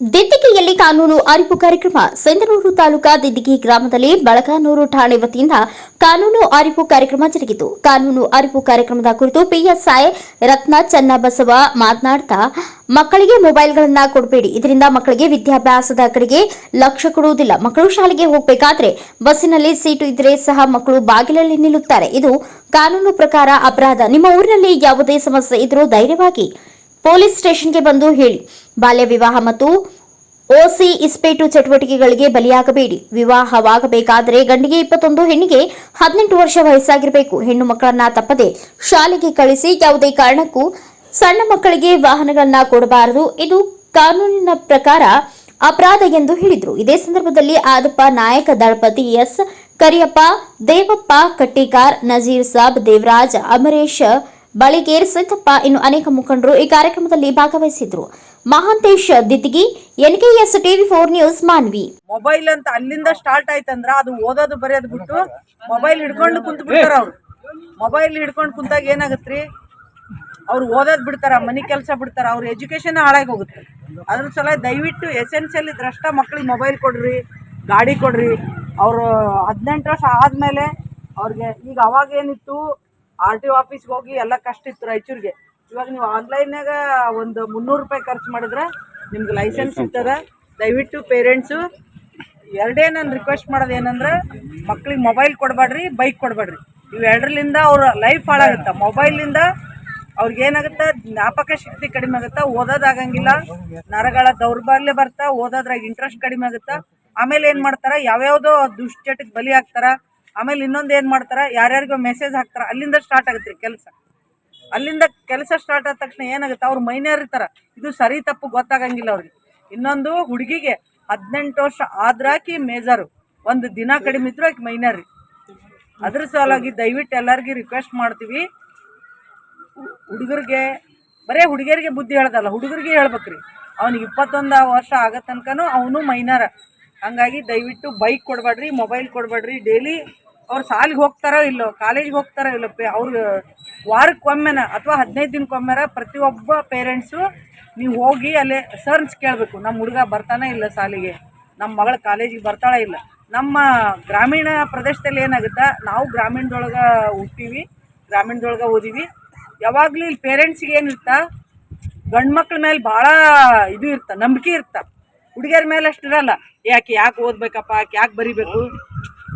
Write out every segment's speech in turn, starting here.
ದಿದ್ದಿಗೆಯಲ್ಲಿ ಕಾನೂನು ಅರಿವು ಕಾರ್ಯಕ್ರಮ ಸಿಂಧನೂರು ತಾಲೂಕಾ ದಿದ್ದಿಗೆ ಗ್ರಾಮದಲ್ಲಿ ಬಳಗಾನೂರು ಠಾಣೆ ವತಿಯಿಂದ ಕಾನೂನು ಅರಿವು ಕಾರ್ಯಕ್ರಮ ಜರುಗಿತು. ಕಾನೂನು ಅರಿವು ಕಾರ್ಯಕ್ರಮದ ಕುರಿತು ಪಿಎಸ್ಐ ರತ್ನ ಚನ್ನಬಸವ ಮಾತನಾಡ್ತಾ, ಮಕ್ಕಳಿಗೆ ಮೊಬೈಲ್ಗಳನ್ನ ಕೊಡಬೇಡಿ. ಇದರಿಂದ ಮಕ್ಕಳಿಗೆ ವಿದ್ಯಾಭ್ಯಾಸದ ಕಡೆಗೆ ಲಕ್ಷ್ಯ ಕೊಡುವುದಿಲ್ಲ. ಮಕ್ಕಳು ಶಾಲೆಗೆ ಹೋಗಬೇಕಾದ್ರೆ ಬಸ್ಸಿನಲ್ಲಿ ಸೀಟು ಇದ್ರೆ ಸಹ ಮಕ್ಕಳು ಬಾಗಿಲಲ್ಲಿ ನಿಲ್ಲುತ್ತಾರೆ. ಇದು ಕಾನೂನು ಪ್ರಕಾರ ಅಪರಾಧ. ನಿಮ್ಮ ಊರಿನಲ್ಲಿ ಯಾವುದೇ ಸಮಸ್ಯೆ ಇದ್ರೂ ಧೈರ್ಯವಾಗಿ ಪೊಲೀಸ್ ಸ್ಟೇಷನ್ಗೆ ಬಂದು ಹೇಳಿ. ಬಾಲ್ಯ ವಿವಾಹ ಮತ್ತು ಓಸಿ ಇಸ್ಪೇಟು ಚಟುವಟಿಕೆಗಳಿಗೆ ಬಲಿಯಾಗಬೇಡಿ. ವಿವಾಹವಾಗಬೇಕಾದರೆ ಗಂಡಿಗೆ ಇಪ್ಪತ್ತೊಂದು, ಹೆಣ್ಣಿಗೆ ಹದಿನೆಂಟು ವರ್ಷ ವಯಸ್ಸಾಗಿರಬೇಕು. ಹೆಣ್ಣು ಮಕ್ಕಳನ್ನ ತಪ್ಪದೆ ಶಾಲೆಗೆ ಕಳಿಸಿ ಯಾವುದೇ ಕಾರಣಕ್ಕೂ ಸಣ್ಣ ಮಕ್ಕಳಿಗೆ ವಾಹನಗಳನ್ನ ಕೊಡಬಾರದು. ಇದು ಕಾನೂನಿನ ಪ್ರಕಾರ ಅಪರಾಧ ಎಂದು ಹೇಳಿದರು. ಇದೇ ಸಂದರ್ಭದಲ್ಲಿ ಆದಪ್ಪ ನಾಯಕ ದಳಪತಿ ಎಸ್ ಕರಿಯಪ್ಪ, ದೇವಪ್ಪ ಕಟ್ಟಿಕಾರ್ ನಜೀರ್ ಸಾಬ್, ದೇವರಾಜ್, ಅಮರೇಶ್ ಬಳಿಗೇರ್ ಸಿದ್ದಪ್ಪ ಇನ್ನು ಅನೇಕ ಮುಖಂಡರು ಈ ಕಾರ್ಯಕ್ರಮದಲ್ಲಿ ಭಾಗವಹಿಸಿದ್ರು. Mahantesh Dittigi, NKS TV four news Manvi. Mobile ಅಂತ ಅಲ್ಲಿಂದ ಸ್ಟಾರ್ಟ್ ಆಯ್ತಂದ್ರ ಅದು ಓದೋದು ಬರೆಯೋದು ಬಿಟ್ಟು ಮೊಬೈಲ್ ಹಿಡ್ಕೊಂಡು ಕುಂತ್ ಬಿಡ್ತಾರ ಅವ್ರು. ಮೊಬೈಲ್ ಹಿಡ್ಕೊಂಡು ಕುಂತಾಗ ಏನಾಗತ್ರಿ? ಅವ್ರು ಓದೋದ್ ಬಿಡ್ತಾರ, ಮನಿ ಕೆಲಸ ಬಿಡ್ತಾರ, ಅವ್ರ ಎಜುಕೇಶನ್ ಹಾಳಾಗಿ ಹೋಗುತ್ತೆ ಅದ್ರ ಸಲ ದಯವಿಟ್ಟು ಎಸೆನ್ಷಿಯಲ್ ಇದ್ರಷ್ಟ ಮಕ್ಳಿಗೆ ಮೊಬೈಲ್ ಕೊಡ್ರಿ, ಗಾಡಿ ಕೊಡ್ರಿ. ಅವರು ಹದಿನೆಂಟು ವರ್ಷ ಆದ್ಮೇಲೆ ಅವ್ರಿಗೆ ಈಗ ಅವಾಗ ಏನಿತ್ತು? ಆರ್ ಟಿ ಆಫೀಸ್ಗೆ ಹೋಗಿ ಎಲ್ಲ ಕಷ್ಟ ಇತ್ತು ರಾಯಚೂರಿಗೆ. ಇವಾಗ ನೀವು ಆನ್ಲೈನ್ಯಾಗ ಒಂದು ಮುನ್ನೂರು ರೂಪಾಯಿ ಖರ್ಚು ಮಾಡಿದ್ರೆ ನಿಮ್ಗೆ ಲೈಸೆನ್ಸ್ ಸಿಗ್ತದೆ. ದಯವಿಟ್ಟು ಪೇರೆಂಟ್ಸು ಎರಡೇ ನಾನು ರಿಕ್ವೆಸ್ಟ್ ಮಾಡೋದು ಏನಂದ್ರೆ ಮಕ್ಳಿಗೆ ಮೊಬೈಲ್ ಕೊಡಬೇಡ್ರಿ ಬೈಕ್ ಕೊಡಬೇಡ್ರಿ. ಇವೆರಡರಿಂದ ಅವ್ರ ಲೈಫ್ ಹಾಳಾಗುತ್ತೆ. ಮೊಬೈಲಿಂದ ಅವ್ರಿಗೆ ಏನಾಗುತ್ತೆ? ಜ್ಞಾಪಕ ಶಕ್ತಿ ಕಡಿಮೆ ಆಗುತ್ತೆ ಓದೋದಾಗಂಗಿಲ್ಲ ನರಗಳ ದೌರ್ಬಲ್ಯ ಬರ್ತಾ ಓದೋದ್ರಾಗ ಇಂಟ್ರೆಸ್ಟ್ ಕಡಿಮೆ ಆಗುತ್ತಾ. ಆಮೇಲೆ ಏನು ಮಾಡ್ತಾರೆ? ಯಾವ್ಯಾವುದೋ ದುಶ್ಚಟಕ್ಕೆ ಬಲಿ ಆಗ್ತಾರ ಆಮೇಲೆ ಇನ್ನೊಂದು ಏನು ಮಾಡ್ತಾರೆ? ಯಾರ್ಯಾರಿಗೋ ಮೆಸೇಜ್ ಹಾಕ್ತಾರೆ, ಅಲ್ಲಿಂದ ಸ್ಟಾರ್ಟ್ ಆಗುತ್ತೆ ಕೆಲಸ. ಅಲ್ಲಿಂದ ಕೆಲಸ ಸ್ಟಾರ್ಟ್ ಆದ ತಕ್ಷಣ ಏನಾಗುತ್ತೆ? ಅವ್ರು ಮೈನರ್ ಇರ್ತಾರ, ಇದು ಸರಿ ತಪ್ಪು ಗೊತ್ತಾಗಂಗಿಲ್ಲ ಅವ್ರಿಗೆ. ಇನ್ನೊಂದು ಹುಡುಗಿಗೆ ಹದಿನೆಂಟು ವರ್ಷ ಆದ್ರಾಕಿ ಮೇಜರು, ಒಂದು ದಿನ ಕಡಿಮೆ ಇದ್ರು ಆಕೆ ಮೈನರ್ ರೀ. ಅದ್ರ ಸಲುವಾಗಿ ದಯವಿಟ್ಟು ಎಲ್ಲರಿಗೂ ರಿಕ್ವೆಸ್ಟ್ ಮಾಡ್ತೀವಿ. ಹುಡುಗರಿಗೆ, ಬರೇ ಹುಡುಗಿಯರಿಗೆ ಬುದ್ಧಿ ಹೇಳ್ದಲ್ಲ, ಹುಡುಗರಿಗೆ ಹೇಳ್ಬೇಕ್ರಿ. ಅವ್ನಿಗೆ ಇಪ್ಪತ್ತೊಂದು ವರ್ಷ ಆಗೋ ತನಕನೂ ಅವನು ಮೈನರ ಹಂಗಾಗಿ ದಯವಿಟ್ಟು ಬೈಕ್ ಕೊಡಬೇಡ್ರಿ ಮೊಬೈಲ್ ಕೊಡಬೇಡ್ರಿ ಡೈಲಿ ಅವ್ರು ಸಾಲಿಗೆ ಹೋಗ್ತಾರೋ ಇಲ್ಲೋ, ಕಾಲೇಜ್ಗೆ ಹೋಗ್ತಾರೋ ಇಲ್ಲೋ, ಪೇ ಅವ್ರು ವಾರಕ್ಕೊಮ್ಮೆನ ಅಥವಾ ಹದಿನೈದು ದಿನಕ್ಕೊಮ್ಮೆರ ಪ್ರತಿಯೊಬ್ಬ ಪೇರೆಂಟ್ಸು ನೀವು ಹೋಗಿ ಅಲ್ಲೇ ಸರ್ನ್ಸ್ ಕೇಳಬೇಕು. ನಮ್ಮ ಹುಡುಗ ಬರ್ತಾನೆ ಇಲ್ಲ ಸಾಲಿಗೆ ನಮ್ಮ ಮಗಳು ಕಾಲೇಜಿಗೆ ಬರ್ತಾಳೆ ಇಲ್ಲ. ನಮ್ಮ ಗ್ರಾಮೀಣ ಪ್ರದೇಶದಲ್ಲಿ ಏನಾಗುತ್ತೆ, ನಾವು ಗ್ರಾಮೀಣದೊಳಗೆ ಹುಟ್ಟೀವಿ, ಗ್ರಾಮೀಣದೊಳಗೆ ಓದೀವಿ. ಯಾವಾಗಲೂ ಇಲ್ಲಿ ಪೇರೆಂಟ್ಸ್ಗೆ ಏನಿರ್ತಾ, ಗಂಡು ಮಕ್ಳ ಮೇಲೆ ಭಾಳ ಇದು ಇರ್ತ, ನಂಬಿಕೆ ಇರ್ತ. ಹುಡುಗಿಯರ ಮೇಲೆ ಅಷ್ಟಿರಲ್ಲ ಯಾಕೆ ಯಾಕೆ ಓದ್ಬೇಕಪ್ಪ ಯಾಕೆ ಯಾಕೆ ಬರಿಬೇಕು?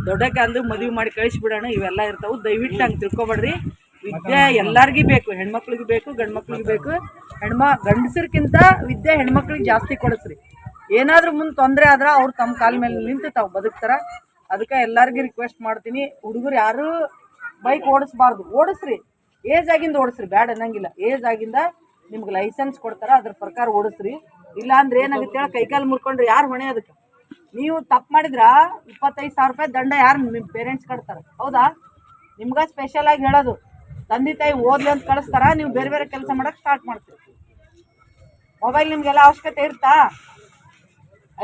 ದೊಡ್ಡಕ್ಕೆ ಅಂದು ಮದುವೆ ಮಾಡಿ ಕಳಿಸ್ಬಿಡೋಣ, ಇವೆಲ್ಲ ಇರ್ತಾವೆ. ದಯವಿಟ್ಟು ಹಂಗೆ ತಿಳ್ಕೊಬೇಡ್ರಿ. ವಿದ್ಯೆ ಎಲ್ಲರಿಗೂ ಬೇಕು, ಹೆಣ್ಮಕ್ಳಿಗೆ ಬೇಕು ಗಂಡು ಮಕ್ಳಿಗೆ ಬೇಕು. ಹೆಣ್ಮ, ಗಂಡಸರ್ಕಿಂತ ವಿದ್ಯೆ ಹೆಣ್ಮಕ್ಳಿಗೆ ಜಾಸ್ತಿ ಕೊಡಿಸ್ರಿ. ಏನಾದರೂ ಮುಂದೆ ತೊಂದರೆ ಆದ್ರೆ ಅವ್ರು ತಮ್ಮ ಕಾಲ ಮೇಲೆ ನಿಂತು ತಾವು ಬದುಕ್ತಾರೆ. ಅದಕ್ಕೆ ಎಲ್ಲರಿಗೂ ರಿಕ್ವೆಸ್ಟ್ ಮಾಡ್ತೀನಿ. ಹುಡುಗರು ಯಾರೂ ಬೈಕ್ ಓಡಿಸ್ಬಾರ್ದು. ಓಡಿಸ್ರಿ. ಏಜ್ ಆಗಿಂದ ಓಡಿಸ್ರಿ. ಬ್ಯಾಡ್ ಅನ್ನಂಗಿಲ್ಲ. ಏಜ್ ಆಗಿಂದ ನಿಮ್ಗೆ ಲೈಸೆನ್ಸ್ ಕೊಡ್ತಾರ, ಅದ್ರ ಪ್ರಕಾರ ಓಡಿಸ್ರಿ. ಇಲ್ಲ ಅಂದ್ರೆ ಏನಾಗುತ್ತೆ ಹೇಳಿ ಕೈಕಾಲು ಮುರ್ಕೊಂಡ್ರೆ ಯಾರು ಹೊಣೆ ಅದಕ್ಕೆ? ನೀವು ತಪ್ಪು ಮಾಡಿದ್ರ? ಇಪ್ಪತ್ತೈದು ಸಾವಿರ ರೂಪಾಯಿ ದಂಡ ಯಾರು ನಿಮ್ಮ ಪೇರೆಂಟ್ಸ್ ಕಟ್ತಾರೆ? ಹೌದಾ? ನಿಮ್ಗೆ ಸ್ಪೆಷಲ್ ಆಗಿ ಹೇಳೋದು. ತಂದೆ ತಾಯಿ ಓದ್ಲಿ ಅಂತ ಕಳಿಸ್ತಾರ, ನೀವು ಬೇರೆ ಬೇರೆ ಕೆಲಸ ಮಾಡಕ್ಕೆ ಸ್ಟಾರ್ಟ್ ಮಾಡ್ತೀರಿ. ಮೊಬೈಲ್ ನಿಮಗೆಲ್ಲ ಅವಶ್ಯಕತೆ ಇರುತ್ತಾ?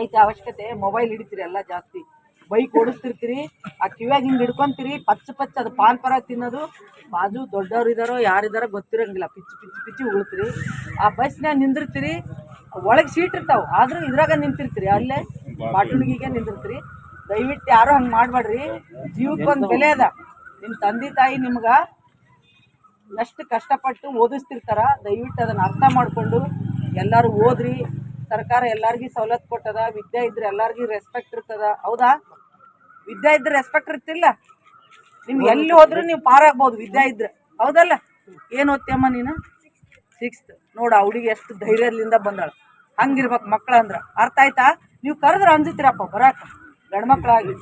ಐತೆ ಅವಶ್ಯಕತೆ. ಮೊಬೈಲ್ ಹಿಡಿತೀರಿ ಎಲ್ಲ ಜಾಸ್ತಿ. ಬೈಕ್ ಓಡಿಸ್ತಿರ್ತೀರಿ, ಆ ಕಿವ್ಯಾಗ ಹಿಂಗೆ ಹಿಡ್ಕೊಂತೀರಿ, ಪಚ್ಚ ಪಚ್ಚ ಅದು ಪಾನ್ ಪರ ತಿನ್ನೋದು. ಬಾಜು ದೊಡ್ಡವ್ರು ಇದಾರೋ ಯಾರಿದಾರೋ ಗೊತ್ತಿರಂಗಿಲ್ಲ. ಪಿಚ್ಚು ಪಿಚ್ಚು, ಪಿಚ್ಚಿ ಉಳ್ತೀರಿ ಆ ಬಸ್ನಾಗ ನಿಂದಿರ್ತೀರಿ. ಒಳಗೆ ಸೀಟ್ ಇರ್ತಾವೆ, ಆದರೂ ಇದ್ರಾಗ ನಿಂತಿರ್ತೀರಿ. ಅಲ್ಲೇ ಬಾಟುಣಿಗೆ ನಿಂದಿರ್ತೀರಿ. ದಯವಿಟ್ಟು ಯಾರು ಹಂಗೆ ಮಾಡಬೇಡ್ರಿ. ಜೀವಕ್ಕೊಂದು ಬೆಲೆ ಅದ. ನಿಮ್ಮ ತಂದೆ ತಾಯಿ ನಿಮ್ಗೆ ಎಷ್ಟು ಕಷ್ಟಪಟ್ಟು ಓದಿಸ್ತಿರ್ತಾರ. ದಯವಿಟ್ಟು ಅದನ್ನು ಅರ್ಥ ಮಾಡಿಕೊಂಡು ಎಲ್ಲರೂ ಓದ್ರಿ. ಸರ್ಕಾರ ಎಲ್ಲರಿಗೂ ಸವಲತ್ತು ಕೊಟ್ಟದ. ವಿದ್ಯೆ ಇದ್ರೆ ಎಲ್ಲರಿಗೂ ರೆಸ್ಪೆಕ್ಟ್ ಇರ್ತದ. ಹೌದಾ? ವಿದ್ಯೆ ಇದ್ರೆ ರೆಸ್ಪೆಕ್ಟ್ ಇರ್ತಿಲ್ಲ. ನಿಮ್ಗೆ ಎಲ್ಲಿ ಹೋದ್ರೂ ನೀವು ಪಾರಾಗ್ಬೋದು ವಿದ್ಯೆ ಇದ್ರೆ. ಹೌದಲ್ಲ? ಏನು ಓದ್ತಿಯಮ್ಮ ನೀನು? ಸಿಕ್ಸ್ತ್ ನೋಡು ಅವಳಿಗೆ ಎಷ್ಟು ಧೈರ್ಯದಿಂದ ಬಂದಾಳ. ಹಂಗಿರ್ಬೇಕು ಮಕ್ಕಳಂದ್ರೆ ಅರ್ಥ ಆಯ್ತಾ? ನೀವು ಕರೆದ್ರೆ ಅಂಜಿತೀರಪ್ಪ ಬರಾಕ ಗಂಡ್ಮಕ್ಳಾಗಿ.